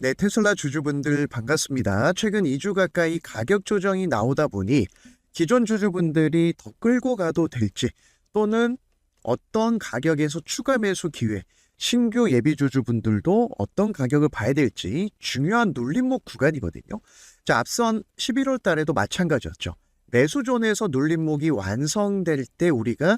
네, 테슬라 주주분들 반갑습니다. 최근 2주 가까이 가격 조정이 나오다 보니 기존 주주분들이 더 끌고 가도 될지 또는 어떤 가격에서 추가 매수 기회, 신규 예비 주주분들도 어떤 가격을 봐야 될지 중요한 눌림목 구간이거든요. 자, 앞선 11월 달에도 마찬가지였죠. 매수존에서 눌림목이 완성될 때 우리가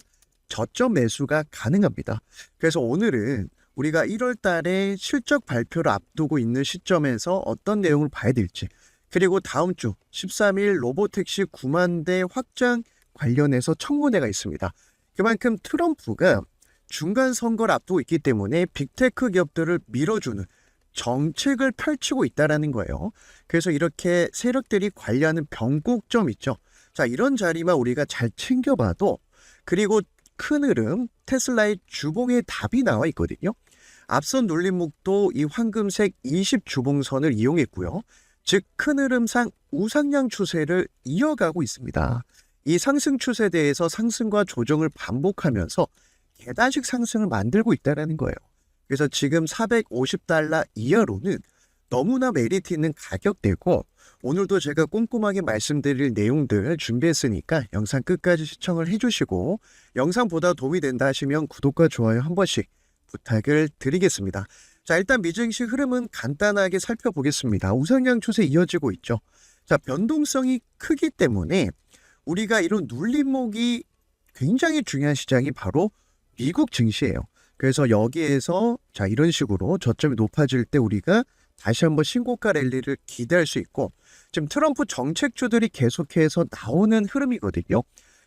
저점 매수가 가능합니다. 그래서 오늘은 우리가 1월 달에 실적 발표를 앞두고 있는 시점에서 어떤 내용을 봐야 될지 그리고 다음 주 13일 로보택시 9만 대 확장 관련해서 청문회가 있습니다. 그만큼 트럼프가 중간 선거를 앞두고 있기 때문에 빅테크 기업들을 밀어주는 정책을 펼치고 있다라는 거예요. 그래서 이렇게 세력들이 관리하는 변곡점 있죠. 자, 이런 자리만 우리가 잘 챙겨봐도 그리고 큰 흐름 테슬라의 주봉의 답이 나와 있거든요. 앞선 눌림목도 이 황금색 20 주봉선을 이용했고요. 즉 큰 흐름상 우상향 추세를 이어가고 있습니다. 이 상승 추세대에서 상승과 조정을 반복하면서 계단식 상승을 만들고 있다는 거예요. 그래서 지금 450달러 이하로는 너무나 메리트 있는 가격대고 오늘도 제가 꼼꼼하게 말씀드릴 내용들 준비했으니까 영상 끝까지 시청을 해주시고 영상보다 도움이 된다 하시면 구독과 좋아요 한 번씩 부탁을 드리겠습니다. 자 일단 미증시 흐름은 간단하게 살펴보겠습니다. 우상향 추세 이어지고 있죠. 자 변동성이 크기 때문에 우리가 이런 눌림목이 굉장히 중요한 시장이 바로 미국 증시예요. 그래서 여기에서 자 이런 식으로 저점이 높아질 때 우리가 다시 한번 신고가 랠리를 기대할 수 있고 지금 트럼프 정책주들이 계속해서 나오는 흐름이거든요.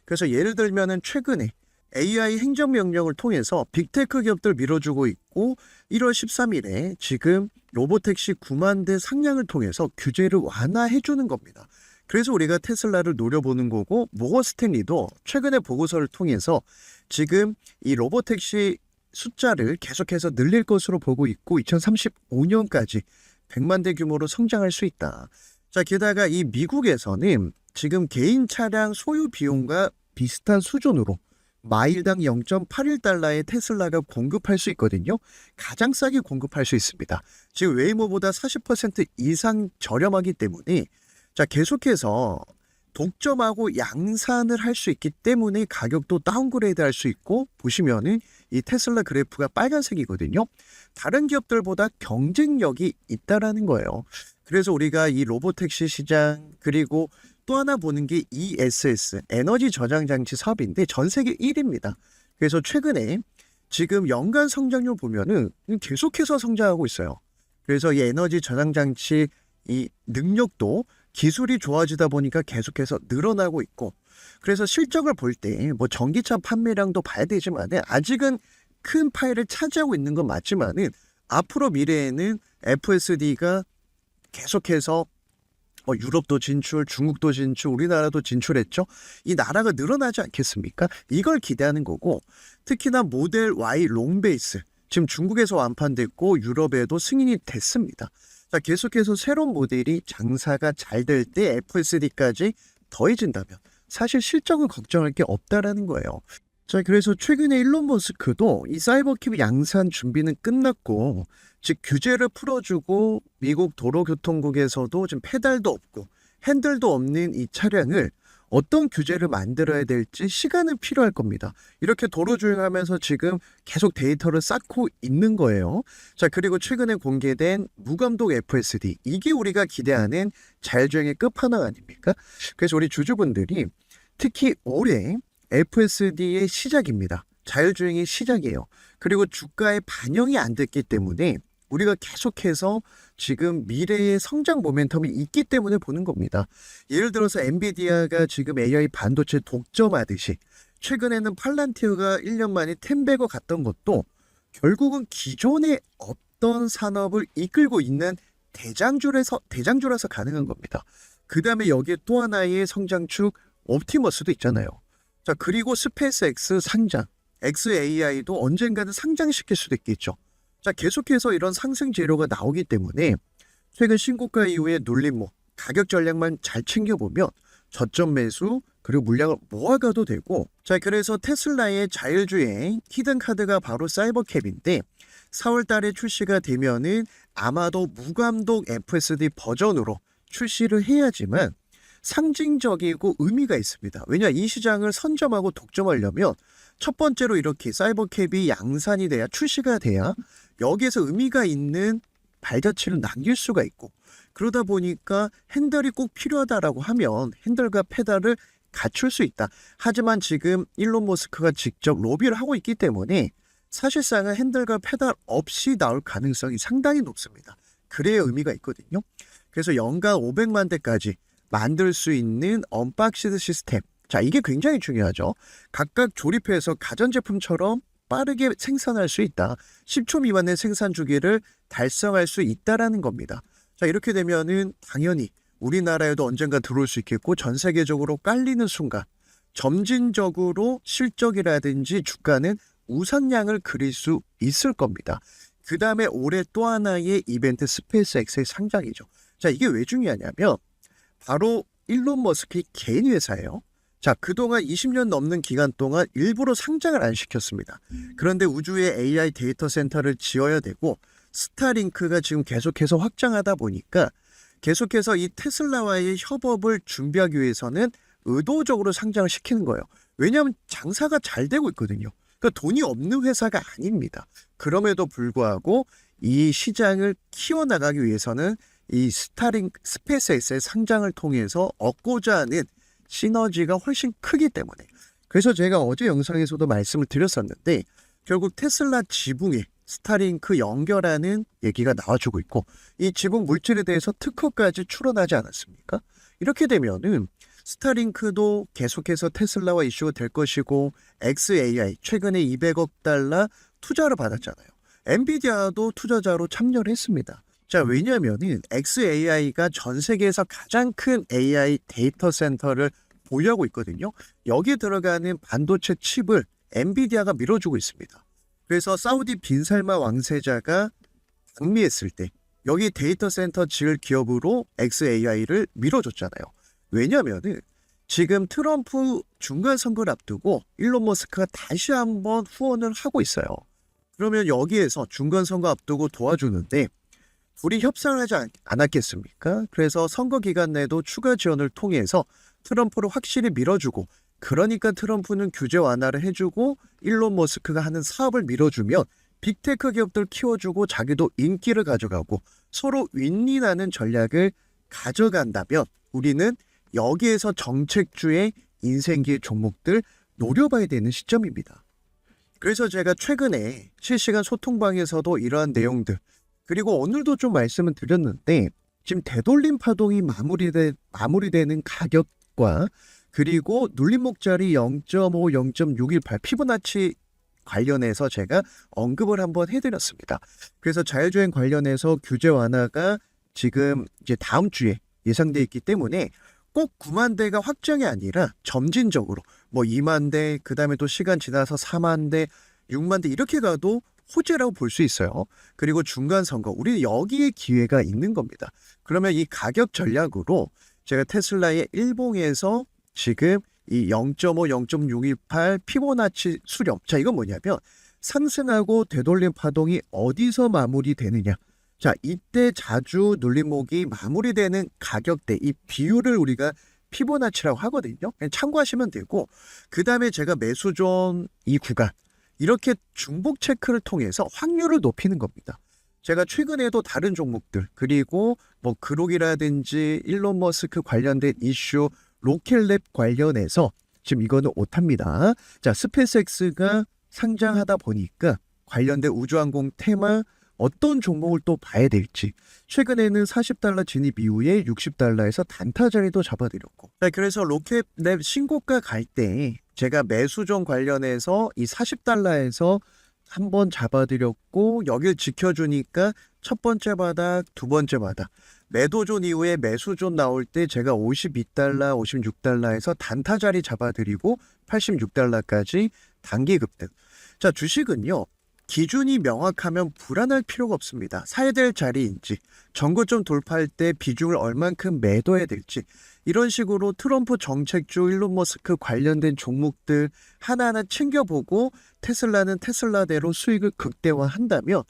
그래서 예를 들면은 최근에 AI 행정명령을 통해서 빅테크 기업들 밀어주고 있고 1월 13일에 지금 로보택시 9만 대 상량을 통해서 규제를 완화해 주는 겁니다. 그래서 우리가 테슬라를 노려보는 거고 모건 스탠리도 최근에 보고서를 통해서 지금 이 로보택시 숫자를 계속해서 늘릴 것으로 보고 있고 2035년까지 100만 대 규모로 성장할 수 있다. 자, 게다가 이 미국에서는 지금 개인 차량 소유 비용과 비슷한 수준으로 마일당 0.81달러의 테슬라가 공급할 수 있거든요. 가장 싸게 공급할 수 있습니다. 지금 웨이모보다 40% 이상 저렴하기 때문에 자, 계속해서 독점하고 양산을 할 수 있기 때문에 가격도 다운그레이드 할 수 있고 보시면은 이 테슬라 그래프가 빨간색이거든요. 다른 기업들보다 경쟁력이 있다라는 거예요. 그래서 우리가 이 로보택시 시장 그리고 또 하나 보는 게 ESS 에너지 저장 장치 사업인데 전 세계 1위입니다. 그래서 최근에 지금 연간 성장률 보면은 계속해서 성장하고 있어요. 그래서 이 에너지 저장 장치 이 능력도 기술이 좋아지다 보니까 계속해서 늘어나고 있고 그래서 실적을 볼 때 뭐 전기차 판매량도 봐야 되지만 아직은 큰 파일을 차지하고 있는 건 맞지만은 앞으로 미래에는 FSD가 계속해서 뭐 유럽도 진출, 중국도 진출, 우리나라도 진출했죠. 이 나라가 늘어나지 않겠습니까? 이걸 기대하는 거고 특히나 모델 Y 롱베이스 지금 중국에서 완판됐고 유럽에도 승인이 됐습니다. 자, 계속해서 새로운 모델이 장사가 잘 될 때 FSD까지 더해진다면 사실 실적은 걱정할 게 없다라는 거예요. 자, 그래서 최근에 일론 머스크도 이 사이버킵 양산 준비는 끝났고, 즉 규제를 풀어주고 미국 도로교통국에서도 지금 페달도 없고 핸들도 없는 이 차량을 어떤 규제를 만들어야 될지 시간은 필요할 겁니다. 이렇게 도로 주행하면서 지금 계속 데이터를 쌓고 있는 거예요. 자, 그리고 최근에 공개된 무감독 FSD. 이게 우리가 기대하는 자율주행의 끝판왕 아닙니까? 그래서 우리 주주분들이 특히 올해 FSD의 시작입니다. 자율주행의 시작이에요. 그리고 주가에 반영이 안 됐기 때문에 우리가 계속해서 지금 미래의 성장 모멘텀이 있기 때문에 보는 겁니다. 예를 들어서 엔비디아가 지금 AI 반도체 독점하듯이 최근에는 팔란티어가 1년 만에 템베거 갔던 것도 결국은 기존에 없던 산업을 이끌고 있는 대장주라서 대장주라서 가능한 겁니다. 그 다음에 여기에 또 하나의 성장축 옵티머스도 있잖아요. 자 그리고 스페이스 X 상장, XAI도 언젠가는 상장시킬 수도 있겠죠. 자 계속해서 이런 상승 재료가 나오기 때문에 최근 신고가 이후에 눌림목 가격 전략만 잘 챙겨보면 저점 매수 그리고 물량을 모아가도 되고 자 그래서 테슬라의 자율주행 히든 카드가 바로 사이버캡인데 4월 달에 출시가 되면은 아마도 무감독 FSD 버전으로 출시를 해야지만 상징적이고 의미가 있습니다. 왜냐 이 시장을 선점하고 독점하려면 첫 번째로 이렇게 사이버캡이 양산이 돼야 출시가 돼야 여기에서 의미가 있는 발자취를 남길 수가 있고 그러다 보니까 핸들이 꼭 필요하다라고 하면 핸들과 페달을 갖출 수 있다. 하지만 지금 일론 머스크가 직접 로비를 하고 있기 때문에 사실상은 핸들과 페달 없이 나올 가능성이 상당히 높습니다. 그래야 의미가 있거든요. 그래서 연간 500만 대까지 만들 수 있는 언박시드 시스템. 자, 이게 굉장히 중요하죠. 각각 조립해서 가전제품처럼 빠르게 생산할 수 있다. 10초 미만의 생산 주기를 달성할 수 있다라는 겁니다. 자, 이렇게 되면은 당연히 우리나라에도 언젠가 들어올 수 있겠고 전 세계적으로 깔리는 순간 점진적으로 실적이라든지 주가는 우선량을 그릴 수 있을 겁니다. 그 다음에 올해 또 하나의 이벤트 스페이스 X의 상장이죠. 자, 이게 왜 중요하냐면 바로 일론 머스크의 개인 회사예요. 자, 그동안 20년 넘는 기간 동안 일부러 상장을 안 시켰습니다. 그런데 우주에 AI 데이터 센터를 지어야 되고 스타링크가 지금 계속해서 확장하다 보니까 계속해서 이 테슬라와의 협업을 준비하기 위해서는 의도적으로 상장을 시키는 거예요. 왜냐하면 장사가 잘 되고 있거든요. 그러니까 돈이 없는 회사가 아닙니다. 그럼에도 불구하고 이 시장을 키워나가기 위해서는 이 스타링 스페이스X의 상장을 통해서 얻고자 하는 시너지가 훨씬 크기 때문에 그래서 제가 어제 영상에서도 말씀을 드렸었는데 결국 테슬라 지붕에 스타링크 연결하는 얘기가 나와주고 있고 이 지붕 물질에 대해서 특허까지 출원하지 않았습니까? 이렇게 되면은 스타링크도 계속해서 테슬라와 이슈가 될 것이고 XAI 최근에 200억 달러 투자를 받았잖아요. 엔비디아도 투자자로 참여를 했습니다. 자, 왜냐면은 XAI가 전 세계에서 가장 큰 AI 데이터 센터를 보유하고 있거든요. 여기에 들어가는 반도체 칩을 엔비디아가 밀어주고 있습니다. 그래서 사우디 빈살마 왕세자가 방미했을 때 여기 데이터 센터 지을 기업으로 XAI를 밀어줬잖아요. 왜냐면은 지금 트럼프 중간 선거를 앞두고 일론 머스크가 다시 한번 후원을 하고 있어요. 그러면 여기에서 중간 선거 앞두고 도와주는데 둘이 협상을 하지 않- 않았겠습니까? 그래서 선거 기간 내도 추가 지원을 통해서 트럼프를 확실히 밀어주고 그러니까 트럼프는 규제 완화를 해주고 일론 머스크가 하는 사업을 밀어주면 빅테크 기업들 키워주고 자기도 인기를 가져가고 서로 윈윈하는 전략을 가져간다면 우리는 여기에서 정책주의 인생기 종목들 노려봐야 되는 시점입니다. 그래서 제가 최근에 실시간 소통방에서도 이러한 내용들 그리고 오늘도 좀 말씀을 드렸는데 지금 되돌림 파동이 마무리되, 마무리되는 가격 과 그리고 눌림목자리 0.5, 0.618 피보나치 관련해서 제가 언급을 한번 해드렸습니다. 그래서 자율주행 관련해서 규제 완화가 지금 이제 다음 주에 예상돼 있기 때문에 꼭 9만 대가 확정이 아니라 점진적으로 뭐 2만 대, 그 다음에 또 시간 지나서 4만 대, 6만 대 이렇게 가도 호재라고 볼 수 있어요. 그리고 중간 선거, 우리 여기에 기회가 있는 겁니다. 그러면 이 가격 전략으로 제가 테슬라의 일봉에서 지금 이 0.5, 0.628 피보나치 수렴. 자, 이건 뭐냐면 상승하고 되돌림 파동이 어디서 마무리되느냐. 자, 이때 자주 눌림목이 마무리되는 가격대, 이 비율을 우리가 피보나치라고 하거든요. 참고하시면 되고, 그 다음에 제가 매수존 이 구간, 이렇게 중복 체크를 통해서 확률을 높이는 겁니다. 제가 최근에도 다른 종목들, 그리고 뭐 그록이라든지 일론 머스크 관련된 이슈, 로켓랩 관련해서 지금 이거는 오탑니다. 자, 스페이스X가 상장하다 보니까 관련된 우주항공 테마 어떤 종목을 또 봐야 될지 최근에는 40달러 진입 이후에 60달러에서 단타 자리도 잡아드렸고 자, 그래서 로켓랩 신고가 갈 때 제가 매수종 관련해서 이 40달러에서 한 번 잡아드렸고 여길 지켜주니까 첫 번째 바닥 두 번째 바닥. 매도존 이후에 매수존 나올 때 제가 52달러 56달러에서 단타 자리 잡아드리고 86달러까지 단기 급등. 자 주식은요 기준이 명확하면 불안할 필요가 없습니다. 사야 될 자리인지, 정고점 돌파할 때 비중을 얼만큼 매도해야 될지, 이런 식으로 트럼프 정책주 일론 머스크 관련된 종목들 하나하나 챙겨보고 테슬라는 테슬라대로 수익을 극대화한다면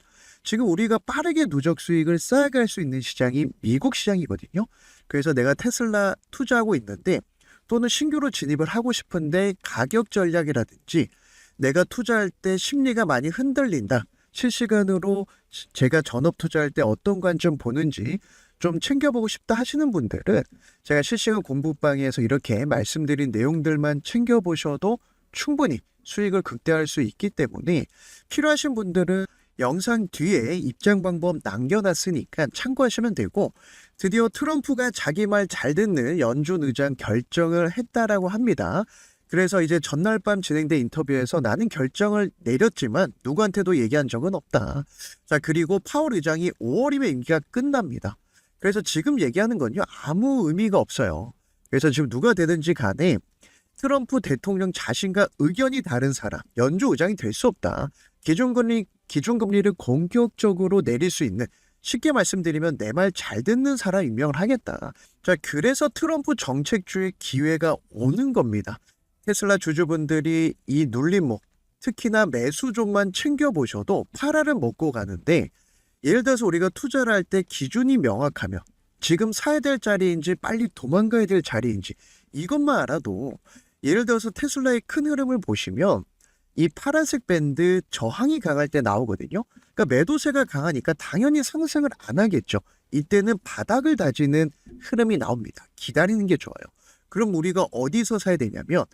지금 우리가 빠르게 누적 수익을 쌓아갈 수 있는 시장이 미국 시장이거든요. 그래서 내가 테슬라 투자하고 있는데 또는 신규로 진입을 하고 싶은데 가격 전략이라든지 내가 투자할 때 심리가 많이 흔들린다. 실시간으로 제가 전업 투자할 때 어떤 관점 보는지 좀 챙겨보고 싶다 하시는 분들은 제가 실시간 공부방에서 이렇게 말씀드린 내용들만 챙겨보셔도 충분히 수익을 극대화할 수 있기 때문에 필요하신 분들은 영상 뒤에 입장 방법 남겨놨으니까 참고하시면 되고 드디어 트럼프가 자기 말 잘 듣는 연준 의장 결정을 했다라고 합니다. 그래서 이제 전날 밤 진행된 인터뷰에서 나는 결정을 내렸지만 누구한테도 얘기한 적은 없다. 자, 그리고 파월 의장이 5월이면 임기가 끝납니다. 그래서 지금 얘기하는 건요, 아무 의미가 없어요. 그래서 지금 누가 되든지 간에 트럼프 대통령 자신과 의견이 다른 사람, 연주 의장이 될 수 없다. 기준금리, 기준금리를 공격적으로 내릴 수 있는 쉽게 말씀드리면 내 말 잘 듣는 사람 임명을 하겠다. 자, 그래서 트럼프 정책주의 기회가 오는 겁니다. 테슬라 주주분들이 이 눌림목, 특히나 매수종만 챙겨보셔도 파라를 먹고 가는데 예를 들어서 우리가 투자를 할 때 기준이 명확하면 지금 사야 될 자리인지 빨리 도망가야 될 자리인지 이것만 알아도 예를 들어서 테슬라의 큰 흐름을 보시면 이 파란색 밴드 저항이 강할 때 나오거든요. 그러니까 매도세가 강하니까 당연히 상승을 안 하겠죠. 이때는 바닥을 다지는 흐름이 나옵니다. 기다리는 게 좋아요. 그럼 우리가 어디서 사야 되냐면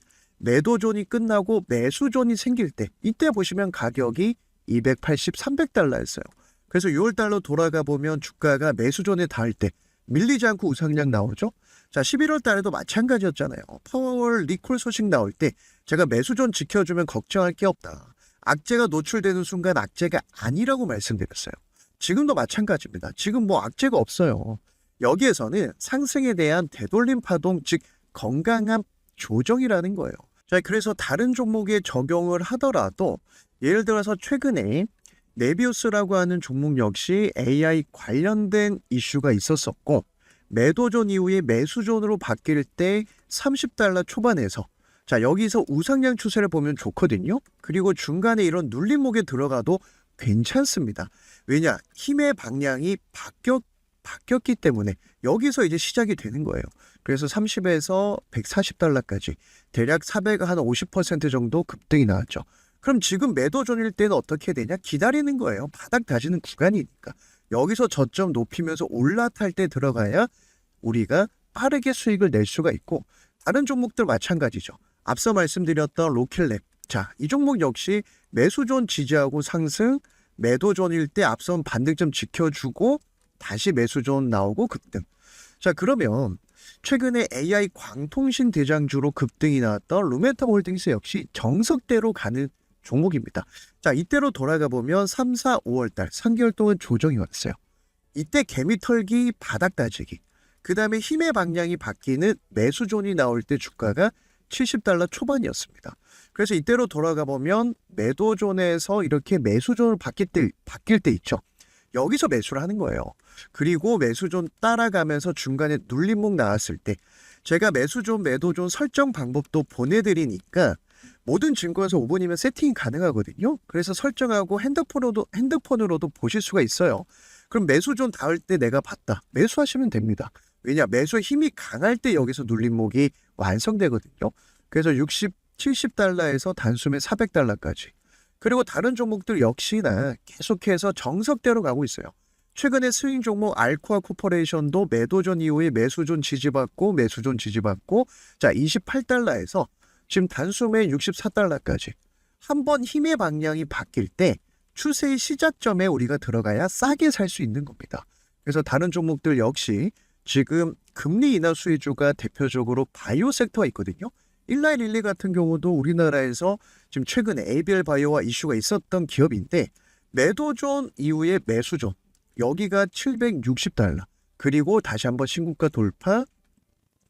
매도존이 끝나고 매수존이 생길 때 이때 보시면 가격이 280, 300달러였어요. 그래서 6월 달로 돌아가 보면 주가가 매수존에 닿을 때 밀리지 않고 우상향 나오죠. 자, 11월 달에도 마찬가지였잖아요. 파워월 리콜 소식 나올 때 제가 매수존 지켜주면 걱정할 게 없다. 악재가 노출되는 순간 악재가 아니라고 말씀드렸어요. 지금도 마찬가지입니다. 지금 뭐 악재가 없어요. 여기에서는 상승에 대한 되돌림 파동, 즉 건강한 조정이라는 거예요. 자, 그래서 다른 종목에 적용을 하더라도 예를 들어서 최근에 네비우스라고 하는 종목 역시 AI 관련된 이슈가 있었었고 매도존 이후에 매수존으로 바뀔 때 30달러 초반에서 자 여기서 우상향 추세를 보면 좋거든요. 그리고 중간에 이런 눌림목에 들어가도 괜찮습니다. 왜냐 힘의 방향이 바뀌었 바뀌었기 때문에 여기서 이제 시작이 되는 거예요. 그래서 30에서 140달러까지 대략 400, 한50% 정도 급등이 나왔죠. 그럼 지금 매도존일 때는 어떻게 되냐? 기다리는 거예요. 바닥 다지는 구간이니까. 여기서 저점 높이면서 올라탈 때 들어가야 우리가 빠르게 수익을 낼 수가 있고 다른 종목들 마찬가지죠. 앞서 말씀드렸던 로킬랩. 자, 이 종목 역시 매수존 지지하고 상승, 매도존일 때 앞선 반등점 지켜주고 다시 매수존 나오고 급등. 자, 그러면 최근에 AI 광통신 대장주로 급등이 나왔던 루멘텀 홀딩스 역시 정석대로 가는 종목입니다. 자, 이때로 돌아가 보면 3, 4, 5월 달 3개월 동안 조정이 왔어요. 이때 개미 털기, 바닥 다지기. 그 다음에 힘의 방향이 바뀌는 매수존이 나올 때 주가가 70달러 초반이었습니다. 그래서 이때로 돌아가 보면 매도존에서 이렇게 매수존을 바뀔 때 바뀔 때 있죠. 여기서 매수를 하는 거예요. 그리고 매수존 따라가면서 중간에 눌림목 나왔을 때 제가 매수존, 매도존 설정 방법도 보내드리니까 모든 증권에서 5분이면 세팅이 가능하거든요. 그래서 설정하고 핸드폰으로도 핸드폰으로도 보실 수가 있어요. 그럼 매수존 닿을 때 내가 봤다. 매수하시면 됩니다. 왜냐 매수의 힘이 강할 때 여기서 눌림목이 완성되거든요. 그래서 60, 70달러에서 단숨에 400달러까지. 그리고 다른 종목들 역시나 계속해서 정석대로 가고 있어요. 최근에 스윙 종목 알코아 코퍼레이션도 매도존 이후에 매수존 지지받고 매수존 지지받고 자 28달러에서 지금 단숨에 64달러까지 한 번 힘의 방향이 바뀔 때 추세의 시작점에 우리가 들어가야 싸게 살 수 있는 겁니다. 그래서 다른 종목들 역시 지금 금리 인하 수혜주가 대표적으로 바이오 섹터가 있거든요. 1912 같은 경우도 우리나라에서 지금 최근에 ABL 바이오와 이슈가 있었던 기업인데 매도존 이후에 매수존 여기가 760달러 그리고 다시 한번 신고가 돌파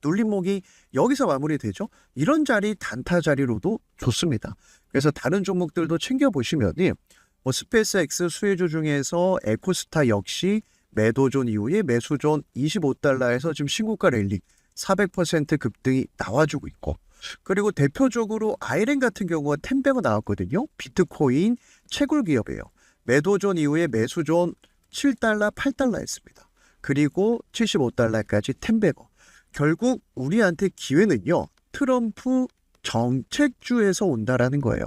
눌림목이 여기서 마무리되죠. 이런 자리 단타 자리로도 좋습니다. 그래서 다른 종목들도 챙겨 보시면은 뭐 스페이스X 수혜주 중에서 에코스타 역시 매도존 이후에 매수존 25달러에서 지금 신고가 랠리 400% 급등이 나와주고 있고 그리고 대표적으로 아이렌 같은 경우가 텐베가 나왔거든요. 비트코인 채굴 기업이에요. 매도존 이후에 매수존 7달러, 8달러였습니다. 그리고 75달러까지 텐베거. 결국 우리한테 기회는요. 트럼프 정책주에서 온다라는 거예요.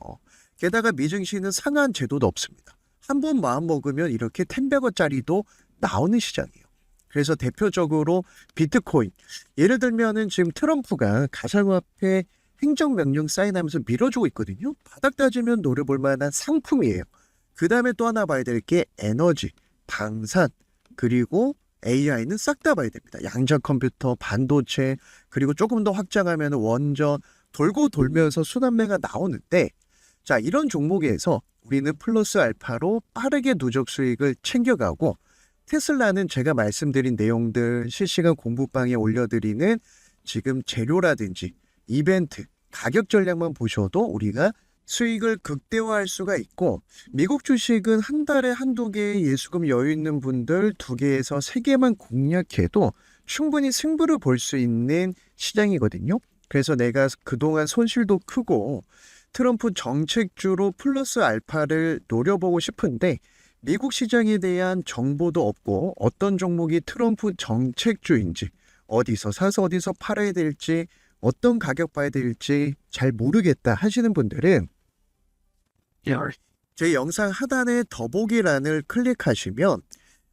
게다가 미증시는 상한 제도도 없습니다. 한 번 마음 먹으면 이렇게 텐베거짜리도 나오는 시장이에요. 그래서 대표적으로 비트코인. 예를 들면은 지금 트럼프가 가상화폐 행정명령 사인하면서 밀어주고 있거든요. 바닥 따지면 노려볼 만한 상품이에요. 그 다음에 또 하나 봐야 될 게 에너지, 방산, 그리고 AI는 싹 다 봐야 됩니다. 양자 컴퓨터, 반도체, 그리고 조금 더 확장하면 원전, 돌고 돌면서 순환매가 나오는데, 자, 이런 종목에서 우리는 플러스 알파로 빠르게 누적 수익을 챙겨가고, 테슬라는 제가 말씀드린 내용들 실시간 공부방에 올려드리는 지금 재료라든지 이벤트, 가격 전략만 보셔도 우리가 수익을 극대화할 수가 있고 미국 주식은 한 달에 한두 개 예수금 여유 있는 분들 두 개에서 세 개만 공략해도 충분히 승부를 볼 수 있는 시장이거든요. 그래서 내가 그동안 손실도 크고 트럼프 정책주로 플러스 알파를 노려보고 싶은데 미국 시장에 대한 정보도 없고 어떤 종목이 트럼프 정책주인지 어디서 사서 어디서 팔아야 될지 어떤 가격 봐야 될지 잘 모르겠다 하시는 분들은 제 영상 하단에 더보기란을 클릭하시면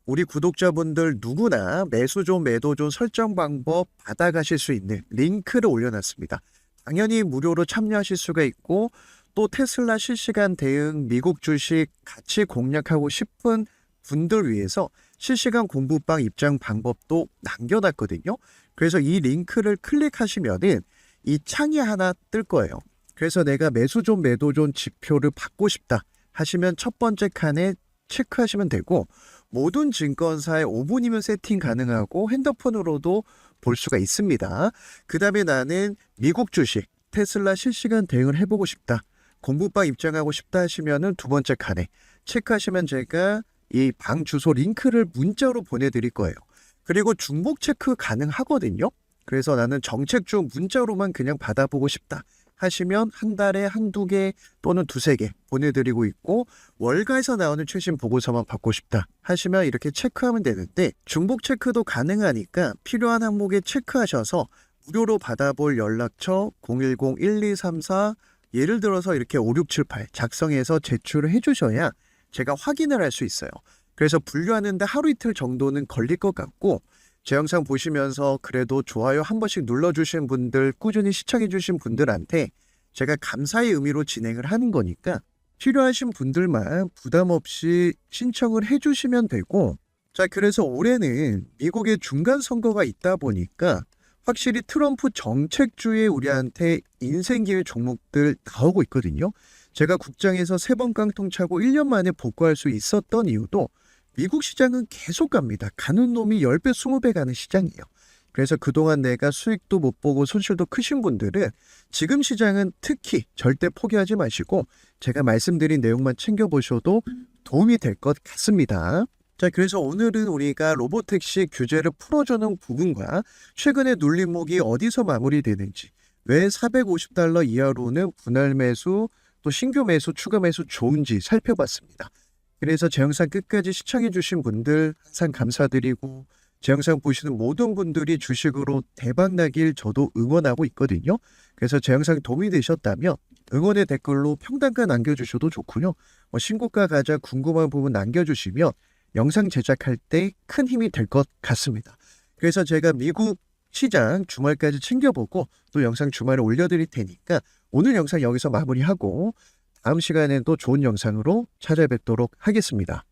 우리 구독자분들 누구나 매수존 매도존 설정 방법 받아가실 수 있는 링크를 올려놨습니다. 당연히 무료로 참여하실 수가 있고 또 테슬라 실시간 대응 미국 주식 같이 공략하고 싶은 분들 위해서 실시간 공부방 입장 방법도 남겨놨거든요. 그래서 이 링크를 클릭하시면은 이 창이 하나 뜰 거예요. 그래서 내가 매수존 매도존 지표를 받고 싶다 하시면 첫 번째 칸에 체크하시면 되고 모든 증권사에 5분이면 세팅 가능하고 핸드폰으로도 볼 수가 있습니다. 그 다음에 나는 미국 주식 테슬라 실시간 대응을 해보고 싶다. 공부방 입장하고 싶다 하시면은 두 번째 칸에 체크하시면 제가 이 방 주소 링크를 문자로 보내드릴 거예요. 그리고 중복 체크 가능하거든요. 그래서 나는 정책주 문자로만 그냥 받아보고 싶다 하시면 한 달에 한두 개 또는 두세 개 보내드리고 있고 월가에서 나오는 최신 보고서만 받고 싶다 하시면 이렇게 체크하면 되는데 중복 체크도 가능하니까 필요한 항목에 체크하셔서 무료로 받아볼 연락처 010-1234 예를 들어서 이렇게 5678 작성해서 제출을 해주셔야 제가 확인을 할 수 있어요. 그래서 분류하는데 하루 이틀 정도는 걸릴 것 같고 제 영상 보시면서 그래도 좋아요 한 번씩 눌러주신 분들 꾸준히 시청해주신 분들한테 제가 감사의 의미로 진행을 하는 거니까 필요하신 분들만 부담 없이 신청을 해주시면 되고 자 그래서 올해는 미국의 중간 선거가 있다 보니까 확실히 트럼프 정책주에 우리한테 인생 기회 종목들 나오고 있거든요. 제가 국장에서 세 번 깡통 차고 1년 만에 복구할 수 있었던 이유도 미국 시장은 계속 갑니다. 가는 놈이 10배, 20배 가는 시장이에요. 그래서 그동안 내가 수익도 못 보고 손실도 크신 분들은 지금 시장은 특히 절대 포기하지 마시고 제가 말씀드린 내용만 챙겨보셔도 도움이 될 것 같습니다. 자, 그래서 오늘은 우리가 로보택시 규제를 풀어주는 부분과 최근에 눌림목이 어디서 마무리되는지, 왜 450달러 이하로는 분할 매수, 또 신규 매수, 추가 매수 좋은지 살펴봤습니다. 그래서 제 영상 끝까지 시청해주신 분들 항상 감사드리고, 제 영상 보시는 모든 분들이 주식으로 대박나길 저도 응원하고 있거든요. 그래서 제 영상이 도움이 되셨다면 응원의 댓글로 평단가 남겨주셔도 좋고요. 뭐 신고가 가자 궁금한 부분 남겨주시면 영상 제작할 때 큰 힘이 될 것 같습니다. 그래서 제가 미국 시장 주말까지 챙겨보고 또 영상 주말에 올려드릴 테니까 오늘 영상 여기서 마무리하고 다음 시간에는 또 좋은 영상으로 찾아뵙도록 하겠습니다.